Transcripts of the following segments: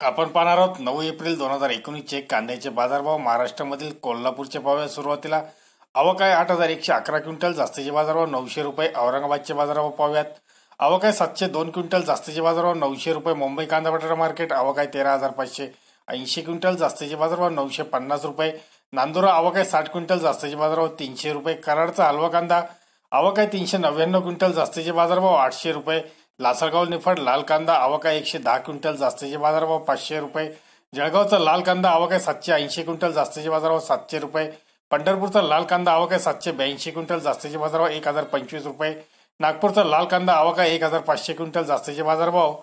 आपण पाहणार आहोत नऊ एप्रिल दोन हजार एकोणीसचे कांद्याचे बाजारभाव महाराष्ट्रामधील कोल्हापूरचे भाव या सुरुवातीला अवकाय आठ हजार एकशे अकरा क्विंटल जास्तीचे बाजारभाव नऊशे रुपये औरंगाबादचे बाजारभाव पाहूयात. अवकाय सातशे दोन क्विंटल जास्तीचे बाजारभाव नऊशे रुपये मुंबई कांदा बटाटा मार्केट. अवकाय तेरा हजार पाचशे ऐंशी क्विंटल जास्तीचे बाजारभाव नऊशे पन्नास रुपये. नांदुरा अवकाय साठ क्विंटल जास्तीचे बाजारभाव तीनशे रुपये. कराडचा हलवा कांदा अवकाय तीनशे नव्याण्णव क्विंटल जास्तीचे बाजारभाव आठशे रुपये. लासलगाव निफाड लाल कांदा आवका एकशे दहा क्विंटल जास्तीचे बाजारभाव पाचशे रुपये. जळगावचा लाल कांदा अवकाय सातशे ऐंशी क्विंटल जास्तीचे बाजारभाव सातशे रुपये. पंढरपूरचा लाल कांदा अवकाय सातशे ब्याऐंशी क्विंटल जास्तीचे बाजारभाव एक हजार पंचवीस रुपये. नागपूरचा लाल कांदा अवकाय एक हजार पाचशे क्विंटल जास्तीचे बाजारभाव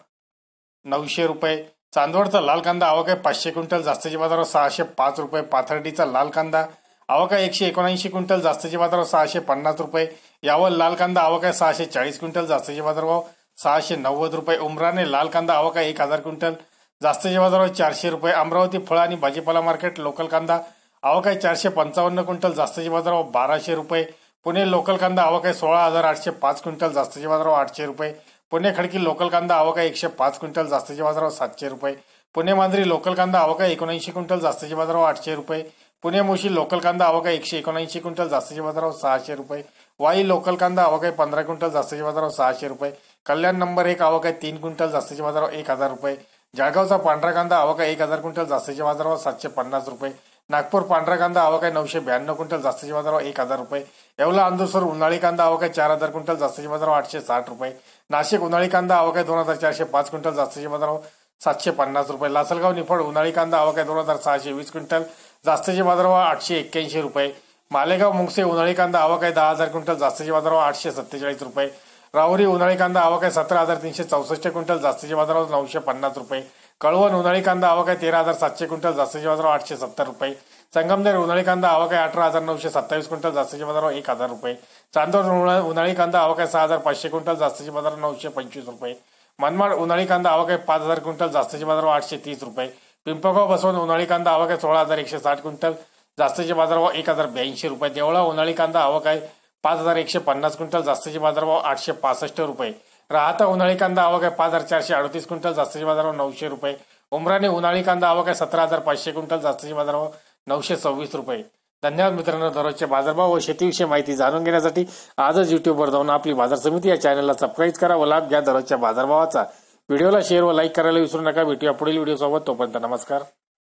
नऊशे रुपये. चांदवडचा लाल कांदा अवकाय पाचशे क्विंटल जास्तीचे बाजारभाव सहाशे पाच रुपये. पाथर्डीचा लाल कांदा अवकाय एकशे एकोणऐंशी क्विंटल जास्तीचे बाजारभाव सहाशे पन्नास रुपये. यावर लाल कांदा अवकाय सहाशे चाळीस क्विंटल जास्तीचे बाजारभाव सहाशे नव्वद रुपये उमराने लाल कांदा अवकाय एक हजार क्विंटल. जास्तीचे बाजारभाव चारशे रुपये अमरावती फळ आणि भाजीपाला मार्केट लोकल कांदा. अवकाय चारशे पंचावन्न क्विंटल जास्तीचे बाजारभाव बाराशे रुपये. पुणे लोकल कांदा अवकाय सोळा हजार आठशे पाच क्विंटल जास्तीचे बाजारभाव आठशे रुपये. पुणे खडकी लोकल कांदा अवकाय एकशे पाच क्विंटल जास्तीचे बाजारभाव सातशे रुपये. पुणे मांजरी लोकल कांदा अवकाय एकोणऐंशी क्विंटल जास्तीचे बाजारभाव आठशे रुपये. पुणे मुशी लोकल कांदा अवकाय एकशे एकोणऐंशी क्विंटल जास्तीचे बाजारभाव सहाशे रुपये. वाई लोकल कांदा अवकाय पंधरा क्विंटल जास्तीचे बाजारभाव सहाशे रुपये. कल्याण नंबर एक आवक आहे तीन क्विंटल जास्तीच्या बाजारावर एक हजार रुपये. जळगावचा पांढरा कांदा आवक आहे एक हजार क्विंटल जास्तीच्या बाजारावर सातशे पन्नास रुपये. नागपूर पांढरा कांदा आवक आहे नऊशे ब्याण्णव क्विंटल जास्तीच्या बाजारावर एक हजार रुपये. येवला अंदुसर उन्हाळी कांदा आवक आहे चार हजार क्विंटल जास्तीच्या बाजारावर आठशे साठ रुपये. नाशिक उन्हाळी कांदा आवक आहे दोन हजार चारशे पाच क्विंटल जास्तीच्या बाजारावर सातशे पन्नास रुपये. लासलगाव निफाड उन्हाळी कांदा आवक आहे दोन हजार सहाशे वीस क्विंटल जास्तीच्या बाजारावर आठशे एक्क्याऐंशी रुपये. मालेगाव मुंगसे उन्हाळी कांदा आवक आहे दहा हजार क्विंटल जास्तीच्या बाजारावर आठशे सत्तेचाळीस रुपये. राहुरी उन्हाळी कांदा आवक आहे सतरा हजार तीनशे चौसष्ट क्विंटल जास्तीच्या बाजारावर नऊशे पन्नास रुपये. कळवण उन्हाळी कांदा आवक आहे तेरा हजार सातशे क्विंटल जास्तीच्या बाजारावर आठशे सत्तर रुपये. संगमनेर उन्हाळी कांदा आवक आहे अठरा हजार नऊशे सत्तावीस क्विंटल जास्तीच्या बाजारावर एक हजार रुपये. चांदोर उन्हाळी कांदा आवक आहे सहा हजार पाचशे क्विंटल जास्तीच्या बाजारावर नऊशे पंचवीस रुपये. मनमाड उन्हाळी कांदा आवक आहे पाच हजार क्विंटल जास्तीच्या बाजारावर आठशे तीस रुपये. पिंपळगाव बसवून उन्हाळी कांदा आवक आहे सोळा हजार एकशे साठ क्विंटल जास्तीच्या बाजारावर एक हजार ब्याऐंशी रुपये. देवळा उन्हाळी कांदा आवक आहे पाच हजार एकशे पन्नास क्विंटल जास्तीचे बाजारभाव आठशे पासष्ट रुपये. राहता उन्हाळी कांदा आवक आहे पाच हजार चारशे अडतीस क्विंटल जास्तीचे बाजारभाव नऊशे रुपये. उमराने उन्हाळी कांदा आवक आहे सतरा हजार पाचशे क्विंटल जास्तीचे बाजारभाव नऊशे सव्वीस रुपये. धन्यवाद मित्रांनो दररोजचे बाजारभाव व शेतीविषयी माहिती जाणून घेण्यासाठी आजच युट्यूबवर जाऊन आपली बाजार समिती या चॅनलला सबस्क्राईब करा व लाभ घ्या दररोजच्या बाजारभावाचा. व्हिडिओला शेअर व लाईक करायला विसरू नका. भेटूया पुढील व्हिडिओ सोबत. तोपर्यंत नमस्कार.